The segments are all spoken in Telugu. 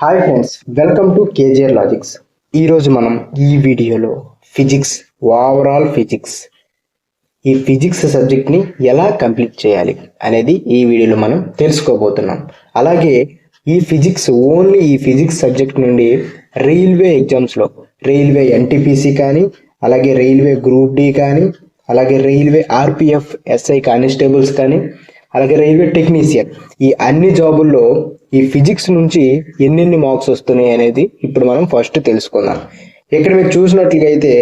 Hi friends welcome to KGR logics ఈరోజు మనం ఈ వీడియోలో ఫిజిక్స్ ఓవరాల్ ఫిజిక్స్ ఈ ఫిజిక్స్ సబ్జెక్ట్ని ఎలా కంప్లీట్ చేయాలి అనేది ఈ వీడియోలో మనం తెలుసుకోబోతున్నాం. అలాగే ఈ ఫిజిక్స్ ఓన్లీ ఈ ఫిజిక్స్ సబ్జెక్ట్ నుండి రైల్వే ఎగ్జామ్స్లో రైల్వే ఎన్టీపీసీ కానీ అలాగే రైల్వే గ్రూప్ డి కానీ అలాగే రైల్వే ఆర్పిఎఫ్ ఎస్ఐ కానిస్టేబుల్స్ కానీ అలాగే రైల్వే టెక్నీషియన్. ఈ అన్ని జాబుల్లో ఈ ఫిజిక్స్ నుంచి ఎన్నెన్ని మార్క్స్ వస్తున్నాయి అనేది ఇప్పుడు మనం ఫస్ట్ తెలుసుకుందాం. ఇక్కడ మీరు చూసినట్లుగా అయితే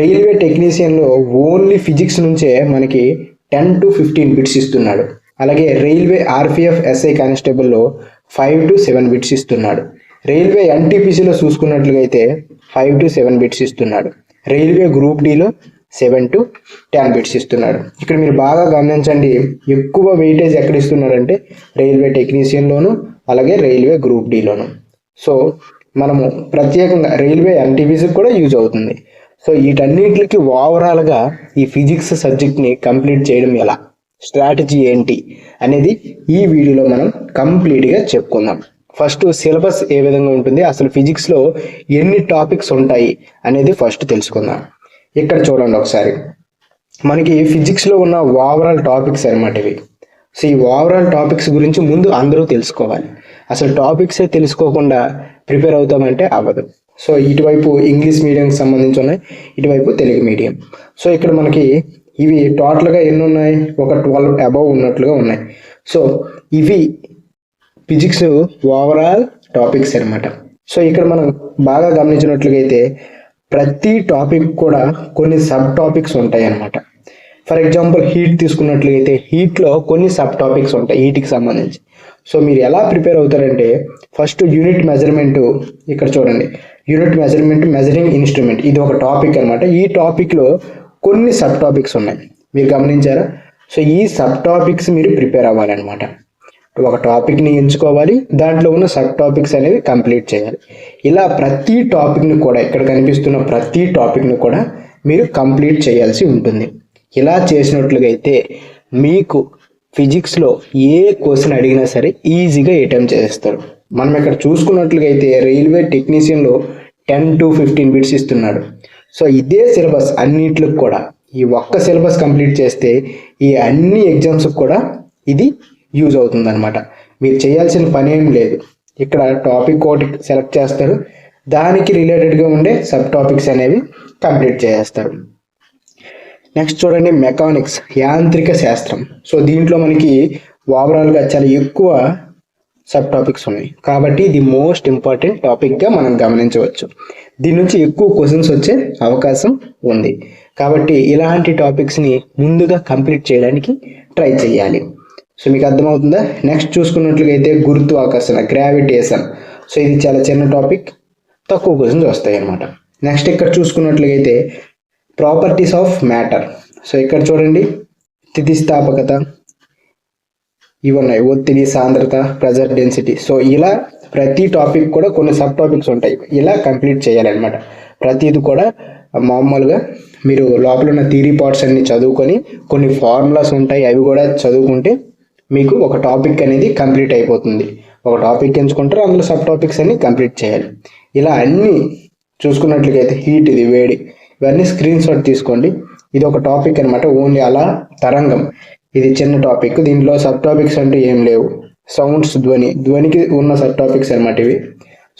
రైల్వే టెక్నీషియన్లో ఓన్లీ ఫిజిక్స్ నుంచే మనకి టెన్ టు ఫిఫ్టీన్ బిట్స్ ఇస్తున్నాడు. అలాగే రైల్వే ఆర్పిఎఫ్ ఎస్ఐ కానిస్టేబుల్లో ఫైవ్ టు సెవెన్ బిట్స్ ఇస్తున్నాడు. రైల్వే ఎన్టీపీసీలో చూసుకున్నట్లుగా అయితే ఫైవ్ టు సెవెన్ బిట్స్ ఇస్తున్నాడు. రైల్వే గ్రూప్ డిలో సెవెన్ టు టెన్ బిట్స్ ఇస్తున్నాడు ఇక్కడ మీరు బాగా గమనించండి ఎక్కువ వెయిటేజ్ ఎక్కడ ఇస్తున్నాడంటే రైల్వే టెక్నీషియన్లోను అలాగే రైల్వే గ్రూప్ డీలోను సో మనము ప్రత్యేకంగా రైల్వే ఎన్టీపీసీకి కూడా యూజ్ అవుతుంది. సో వీటన్నిటికి ఓవరాల్గా ఈ ఫిజిక్స్ సబ్జెక్ట్ని కంప్లీట్ చేయడం ఎలా? స్ట్రాటజీ ఏంటి అనేది ఈ వీడియోలో మనం కంప్లీట్గా చెప్పుకుందాం. ఫస్ట్ సిలబస్ ఏ విధంగా ఉంటుంది? అసలు ఫిజిక్స్లో ఎన్ని టాపిక్స్ ఉంటాయి అనేది ఫస్ట్ తెలుసుకుందాం. ఇక్కడ చూడండి ఒకసారి. మనకి ఫిజిక్స్లో ఉన్న ఓవరాల్ టాపిక్స్ అనమాట ఇవి. సో ఈ ఓవరాల్ టాపిక్స్ గురించి ముందు అందరూ తెలుసుకోవాలి. అసలు టాపిక్సే తెలుసుకోకుండా ప్రిపేర్ అవుతామంటే అవ్వదు. సో ఇటువైపు ఇంగ్లీష్ మీడియంకి సంబంధించి ఉన్నాయి ఇటువైపు తెలుగు మీడియం సో ఇక్కడ మనకి ఇవి టోటల్గా ఎన్ని ఉన్నాయి? ఒక ట్వెల్వ్ అబవ్ ఉన్నట్లుగా ఉన్నాయి. సో ఇవి ఫిజిక్స్ ఓవరాల్ టాపిక్స్ అన్నమాట. సో ఇక్కడ మనం బాగా గమనించినట్లుగా అయితే ప్రతి టాపిక్ కూడా కొన్ని సబ్ టాపిక్స్ ఉంటాయి అన్నమాట ఫర్ ఎగ్జాంపుల్ హీట్ తీసుకున్నట్లయితే హీట్లో కొన్ని సబ్ టాపిక్స్ ఉంటాయి హీట్కి సంబంధించి. సో మీరు ఎలా ప్రిపేర్ అవుతారంటే ఫస్ట్ యూనిట్ మెజర్మెంట్ ఇక్కడ చూడండి. యూనిట్ మెజర్మెంట్ మెజరింగ్ ఇన్స్ట్రుమెంట్ ఇది ఒక టాపిక్ అనమాట ఈ టాపిక్లో కొన్ని సబ్ టాపిక్స్ ఉన్నాయి. మీరు గమనించారా? సో ఈ సబ్ టాపిక్స్ మీరు ప్రిపేర్ అవ్వాలన్నమాట. ఒక టాపిక్ని ఎంచుకోవాలి. దాంట్లో ఉన్న సబ్ టాపిక్స్ అనేవి కంప్లీట్ చేయాలి. ఇలా ప్రతి టాపిక్ని కూడా ఇక్కడ కనిపిస్తున్న ప్రతి టాపిక్ని కూడా మీరు కంప్లీట్ చేయాల్సి ఉంటుంది. ఇలా చేసినట్లుగా అయితే మీకు ఫిజిక్స్లో ఏ క్వశ్చన్ అడిగినా సరే ఈజీగా అటెంప్ట్ చేస్తారు మనం ఇక్కడ చూసుకున్నట్లుగా అయితే రైల్వే టెక్నీషియన్లో టెన్ టు ఫిఫ్టీన్ బిట్స్ ఇస్తున్నాడు. సో ఇదే సిలబస్ అన్నిటికి కూడా ఈ ఒక్క సిలబస్ కంప్లీట్ చేస్తే ఈ అన్ని ఎగ్జామ్స్కి కూడా ఇది యూజ్ అవుతుంది అనమాట మీరు చేయాల్సిన పని ఏం లేదు. ఇక్కడ టాపిక్ ఒకటి సెలెక్ట్ చేస్తారు దానికి రిలేటెడ్గా ఉండే సబ్ టాపిక్స్ అనేవి కంప్లీట్ చేసేస్తారు నెక్స్ట్ చూడండి మెకానిక్స్ యాంత్రిక శాస్త్రం. సో దీంట్లో మనకి ఓవరాల్గా చాలా ఎక్కువ సబ్ టాపిక్స్ ఉన్నాయి. కాబట్టి ఇది మోస్ట్ ఇంపార్టెంట్ టాపిక్గా మనం గమనించవచ్చు. దీని నుంచి ఎక్కువ క్వశ్చన్స్ వచ్చే అవకాశం ఉంది. కాబట్టి ఇలాంటి టాపిక్స్ని ముందుగా కంప్లీట్ చేయడానికి ట్రై చేయాలి. సో మీకు అర్థమవుతుందా? నెక్స్ట్ చూసుకున్నట్లయితే గురుత్వాకర్షణ గ్రావిటేషన్ సో ఇది చాలా చిన్న టాపిక్ తక్కువ క్వశ్చన్స్ వస్తాయి అన్నమాట. నెక్స్ట్ ఇక్కడ చూసుకున్నట్లయితే ప్రాపర్టీస్ ఆఫ్ మ్యాటర్ సో ఇక్కడ చూడండి. స్థితిస్థాపకత ఇవి ఉన్నాయి ఒత్తిడి సాంద్రత ప్రెజర్ డెన్సిటీ సో ఇలా ప్రతి టాపిక్ కూడా కొన్ని సబ్ టాపిక్స్ ఉంటాయి. ఇలా కంప్లీట్ చేయాలన్నమాట. ప్రతిది కూడా మామూలుగా మీరు లోపల ఉన్న థీరీ పార్ట్స్ అన్ని చదువుకొని కొన్ని ఫార్ములాస్ ఉంటాయి. అవి కూడా చదువుకుంటే మీకు ఒక టాపిక్ అనేది కంప్లీట్ అయిపోతుంది. ఒక టాపిక్ ఎంచుకుంటారు అందులో సబ్ టాపిక్స్ అన్ని కంప్లీట్ చేయాలి. ఇలా అన్ని చూసుకున్నట్లయితే హీట్ ఇది వేడి. ఇవన్నీ స్క్రీన్ షాట్ తీసుకోండి. ఇది ఒక టాపిక్ అనమాట ఓన్లీ అలా తరంగం. ఇది చిన్న టాపిక్ దీంట్లో సబ్ టాపిక్స్ అంటూ ఏం లేవు. సౌండ్స్ ధ్వని. ధ్వనికి ఉన్న సబ్ టాపిక్స్ అనమాట ఇవి.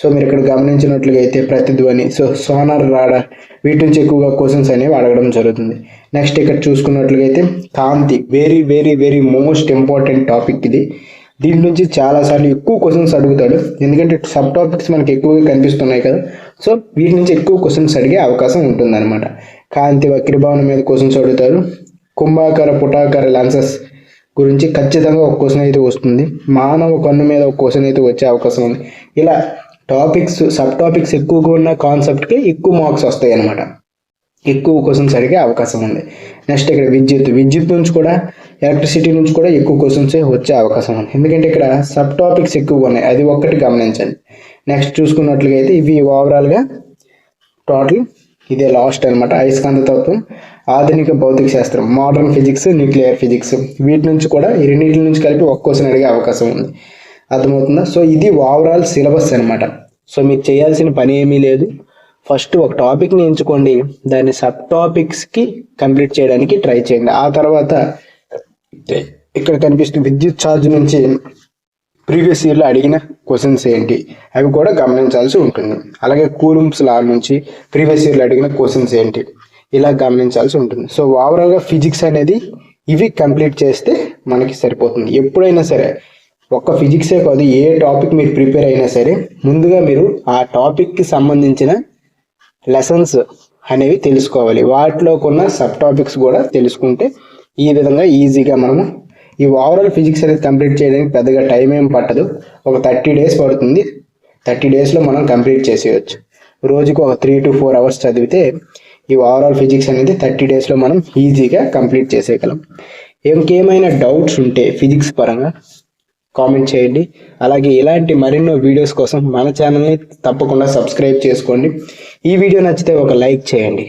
సో మీరు ఇక్కడ గమనించినట్లుగా అయితే ప్రతిధ్వని సో సోనార్ రాడార్ వీటి నుంచి ఎక్కువగా క్వశ్చన్స్ అనేవి అడగడం జరుగుతుంది. నెక్స్ట్ ఇక్కడ చూసుకున్నట్లుగా అయితే కాంతి very very very most important topic ఇది. దీని నుంచి చాలాసార్లు ఎక్కువ క్వశ్చన్స్ అడుగుతాడు. ఎందుకంటే సబ్ టాపిక్స్ మనకి ఎక్కువగా కనిపిస్తున్నాయి కదా. సో వీటి నుంచి ఎక్కువ క్వశ్చన్స్ అడిగే అవకాశం ఉంటుందన్నమాట. కాంతి వక్రభావన మీద క్వశ్చన్స్ అడుగుతారు కుంభాకార పుటాకార లెన్సెస్ గురించి ఖచ్చితంగా ఒక క్వశ్చన్ అయితే వస్తుంది. మానవ కన్ను మీద ఒక క్వశ్చన్ అయితే వచ్చే అవకాశం ఉంది. ఇలా టాపిక్స్ సబ్ టాపిక్స్ ఎక్కువగా ఉన్న కాన్సెప్ట్కి ఎక్కువ మార్క్స్ వస్తాయి అనమాట ఎక్కువ క్వశ్చన్స్ అడిగే అవకాశం ఉంది. నెక్స్ట్ ఇక్కడ విద్యుత్ విద్యుత్ నుంచి కూడా ఎలక్ట్రిసిటీ నుంచి కూడా ఎక్కువ క్వశ్చన్స్ వచ్చే అవకాశం ఉంది. ఎందుకంటే ఇక్కడ సబ్ టాపిక్స్ ఎక్కువగా ఉన్నాయి. అది ఒక్కటి గమనించండి. నెక్స్ట్ చూసుకున్నట్లుగా అయితే ఇవి ఓవరాల్గా టోటల్ ఇదే లాస్ట్ అనమాట అయస్కాంత తత్వం ఆధునిక భౌతిక శాస్త్రం మోడర్న్ ఫిజిక్స్ న్యూక్లియర్ ఫిజిక్స్ వీటి నుంచి కూడా ఈ రెండింటి నుంచి కలిపి ఒక్క క్వశ్చన్ అడిగే అవకాశం ఉంది. అర్థమవుతుందా? సో ఇది ఓవరాల్ సిలబస్ అన్నమాట. సో మీకు చేయాల్సిన పని ఏమీ లేదు. ఫస్ట్ ఒక టాపిక్ని ఎంచుకోండి. దాన్ని సబ్ టాపిక్స్కి కంప్లీట్ చేయడానికి ట్రై చేయండి. ఆ తర్వాత ఇక్కడ కనిపిస్తుంది విద్యుత్ ఛార్జ్ నుంచి ప్రీవియస్ ఇయర్లో అడిగిన క్వశ్చన్స్ ఏంటి? అవి కూడా గమనించాల్సి ఉంటుంది. అలాగే కూలుంప్స్ లా నుంచి ప్రీవియస్ ఇయర్లో అడిగిన క్వశ్చన్స్ ఏంటి? ఇలా గమనించాల్సి ఉంటుంది. సో ఓవరాల్గా ఫిజిక్స్ అనేది ఇవి కంప్లీట్ చేస్తే మనకి సరిపోతుంది. ఎప్పుడైనా సరే ఒక్క ఫిజిక్సే కాదు ఏ టాపిక్ మీరు ప్రిపేర్ అయినా సరే ముందుగా మీరు ఆ టాపిక్కి సంబంధించిన లెసన్స్ అనేవి తెలుసుకోవాలి. వాటిలో కొన్న సబ్ టాపిక్స్ కూడా తెలుసుకుంటే ఈ విధంగా ఈజీగా మనము ఈ ఓవరాల్ ఫిజిక్స్ అనేది కంప్లీట్ చేయడానికి పెద్దగా టైం ఏం పట్టదు. ఒక థర్టీ డేస్ పడుతుంది. థర్టీ డేస్లో మనం కంప్లీట్ చేసేయచ్చు. రోజుకు ఒక త్రీ టు ఫోర్ అవర్స్ చదివితే ఈ ఓవరాల్ ఫిజిక్స్ అనేది థర్టీ డేస్లో మనం ఈజీగా కంప్లీట్ చేసేయగలం. ఇంకేమైనా డౌట్స్ ఉంటే ఫిజిక్స్ పరంగా కామెంట్ చేయండి. అలాగే ఇలాంటి మరెన్నో వీడియోస్ కోసం మన ఛానల్ని తప్పకుండా సబ్స్క్రైబ్ చేసుకోండి. ఈ వీడియో నచ్చితే ఒక లైక్ చేయండి.